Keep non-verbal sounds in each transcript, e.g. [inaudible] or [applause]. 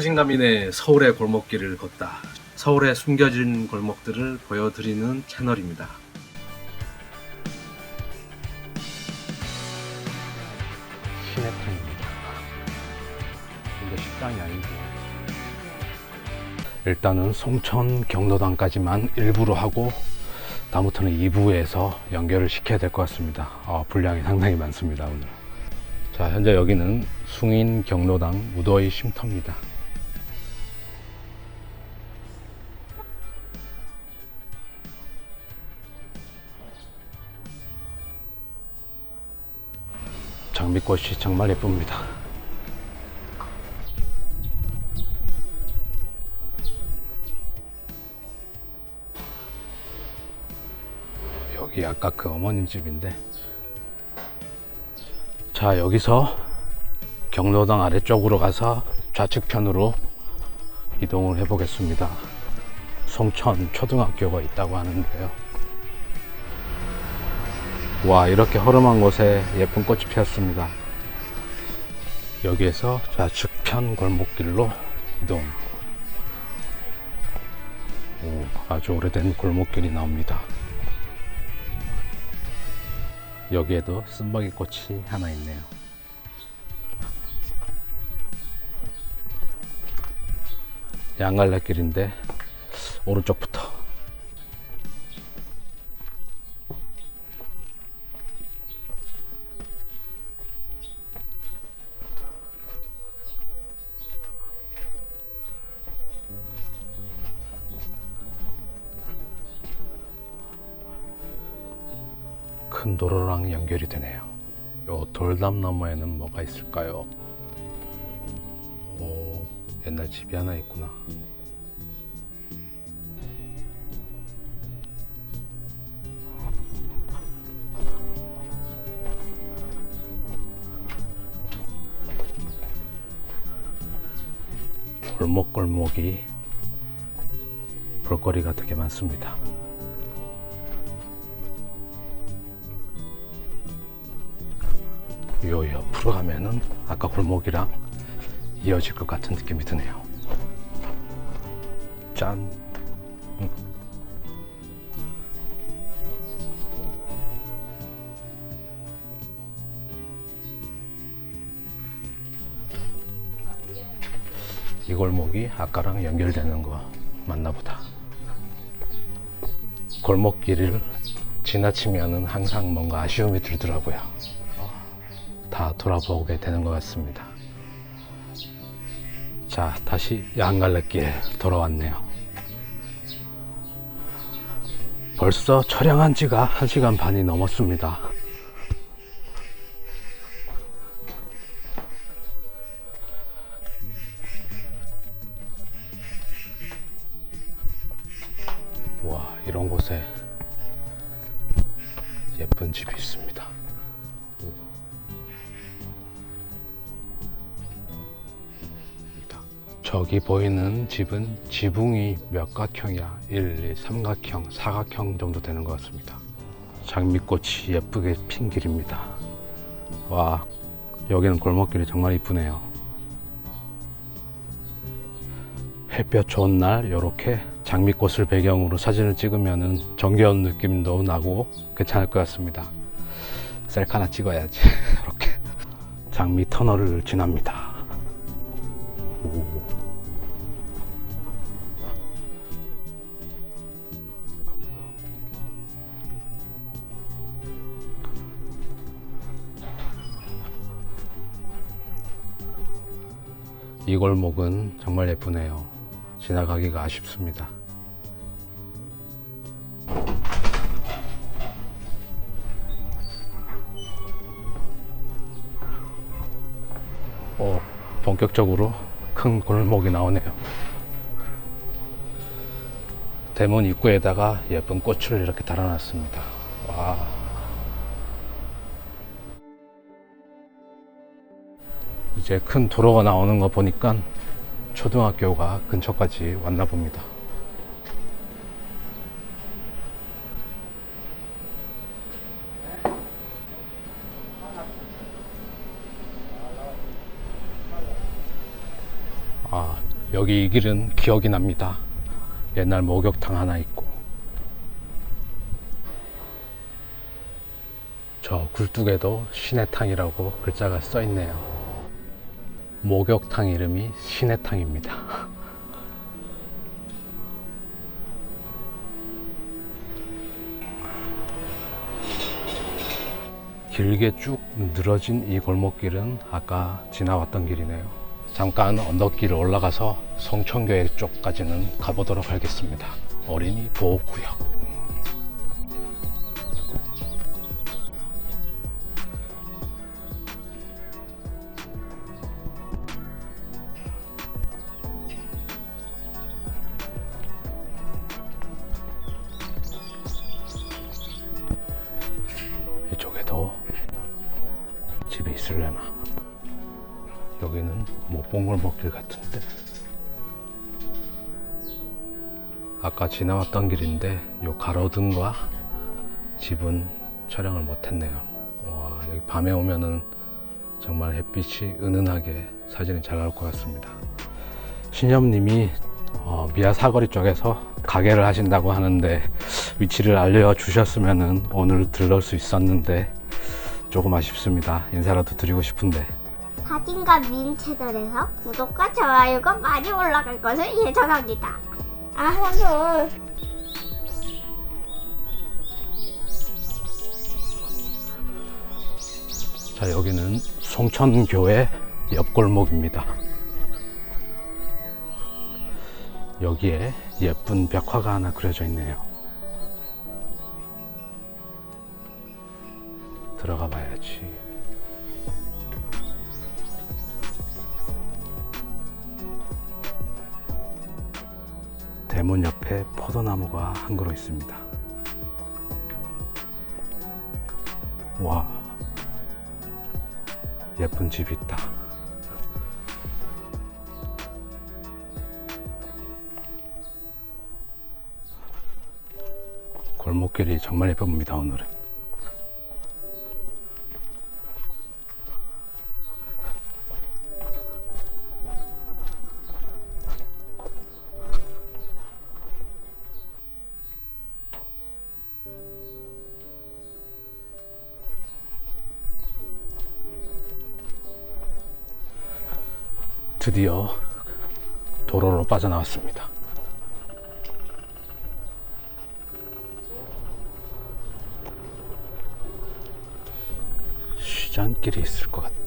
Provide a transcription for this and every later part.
있는 서울의 골목길을 걷다. 서울의 숨겨진 골목들을 보여드리는 채널입니다. 시내탕입니다. 근데 식당이 아니고. 일단은 송천 경로당까지만 일부로 하고 다음부터는 2부에서 연결을 시켜야 될 것 같습니다. 아, 분량이 상당히 많습니다, 오늘. 자, 현재 여기는 숭인 경로당 무더위 쉼터입니다. 장미꽃이 정말 예쁩니다. 여기 아까 그 어머님 집인데 자 여기서 경로당 아래쪽으로 가서 좌측편으로 이동을 해 보겠습니다 송천 초등학교가 있다고 하는데요 와 이렇게 허름한 곳에 예쁜 꽃이 피었습니다. 여기에서 좌측편 골목길로 이동. 오, 아주 오래된 골목길이 나옵니다. 여기에도 쓴바기 꽃이 하나 있네요. 양갈래길인데 오른쪽부터 큰 도로랑 연결이 되네요. 요 돌담 너머에는 뭐가 있을까요? 오, 옛날 집이 하나 있구나. 골목골목이 볼거리가 되게 많습니다. 요 옆으로 가면은 아까 골목이랑 이어질 것 같은 느낌이 드네요. 짠. 음. 이 골목이 아까랑 연결되는 거 맞나 보다. 골목길을 지나치면은 항상 뭔가 아쉬움이 들더라고요. 다 돌아보게 되는 것 같습니다. 자, 다시 양갈래길 돌아왔네요. 벌써 촬영한 지가 1시간 반이 넘었습니다. 와, 이런 곳에 예쁜 집이 있습니다. 저기 보이는 집은 지붕이 몇 각형이야? 1, 2, 삼각형, 사각형 정도 되는 것 같습니다. 장미꽃이 예쁘게 핀 길입니다. 와, 여기는 골목길이 정말 이쁘네요. 햇볕 좋은 날 이렇게 장미꽃을 배경으로 사진을 찍으면 정겨운 느낌도 나고 괜찮을 것 같습니다. 셀카 하나 찍어야지. [laughs] 이렇게 장미 터널을 지납니다. 오. 이 골목은 정말 예쁘네요. 지나가기가 아쉽습니다. 어, 본격적으로 큰 골목이 나오네요. 대문 입구에다가 예쁜 꽃을 이렇게 달아놨습니다. 와. 이제 큰 도로가 나오는 거 보니까 초등학교가 근처까지 왔나 봅니다. 아, 여기 이 길은 기억이 납니다. 옛날 목욕탕 하나 있고. 저 굴뚝에도 신해탕이라고 글자가 써 있네요. 목욕탕 이름이 신해탕입니다. [laughs] 길게 쭉 늘어진 이 골목길은 아까 지나왔던 길이네요. 잠깐 언덕길을 올라가서 성천교회 쪽까지는 가보도록 하겠습니다. 어린이 보호구역. 이쪽에도 집이 있으려나 여기는 못본 골목길 같은데. 아까 지나왔던 길인데 요 가로등과 집은 촬영을 못했네요. 와 여기 밤에 오면은 정말 햇빛이 은은하게 사진이 잘 나올 것 같습니다. 신념님이 어, 미아 사거리 쪽에서 가게를 하신다고 하는데 위치를 알려주셨으면 오늘 들러올 수 있었는데 조금 아쉽습니다. 인사라도 드리고 싶은데 사진과 미인 채널에서 구독과 좋아요가 많이 올라갈 것을 예정합니다. 아, 한솔. 자 여기는 송천교회 옆골목입니다. 여기에 예쁜 벽화가 하나 그려져 있네요. 들어가 봐야지. 대문 옆에 포도나무가 한 그루 있습니다. 와, 예쁜 집이 있다. 골목길이 정말 예쁩니다, 오늘은. 드디어 도로로 빠져나왔습니다. 시장길이 있을 것 같다.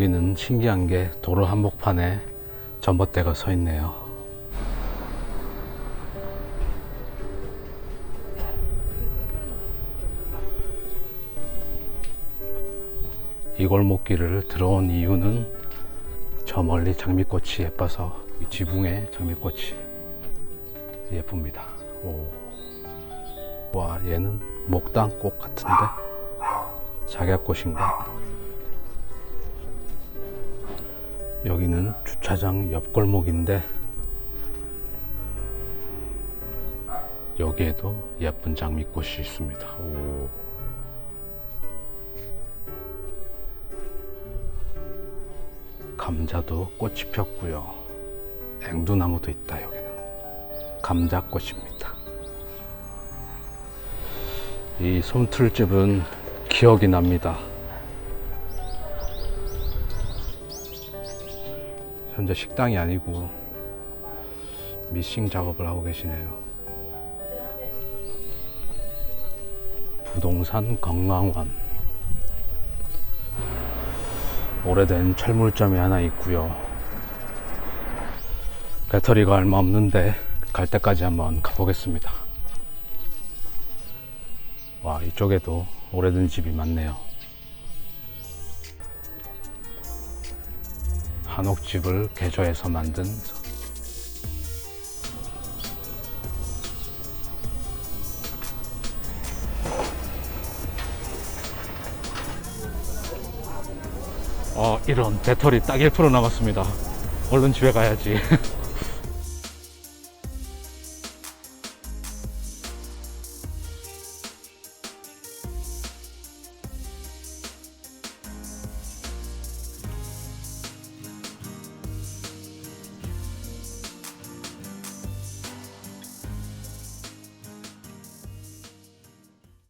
여기는 신기한 게 도로 한복판에 전봇대가 서 있네요. 이 골목길을 들어온 이유는 저 멀리 장미꽃이 예뻐서 이 지붕에 장미꽃이 예쁩니다. 오. 와, 얘는 목단꽃 같은데? 작약꽃인가? 여기는 주차장 옆 골목인데 여기에도 예쁜 장미꽃이 있습니다. 오. 감자도 꽃이 폈고요. 앵두나무도 있다 여기는. 감자꽃입니다. 이 솜틀집은 기억이 납니다. 현재 식당이 아니고 미싱 작업을 하고 계시네요. 부동산 건강원. 오래된 철물점이 하나 있고요. 배터리가 얼마 없는데 갈 때까지 한번 가보겠습니다. 와, 이쪽에도 오래된 집이 많네요. 한옥집을 개조해서 만든 어, 이런 배터리 딱 1% 남았습니다. 얼른 집에 가야지. [laughs]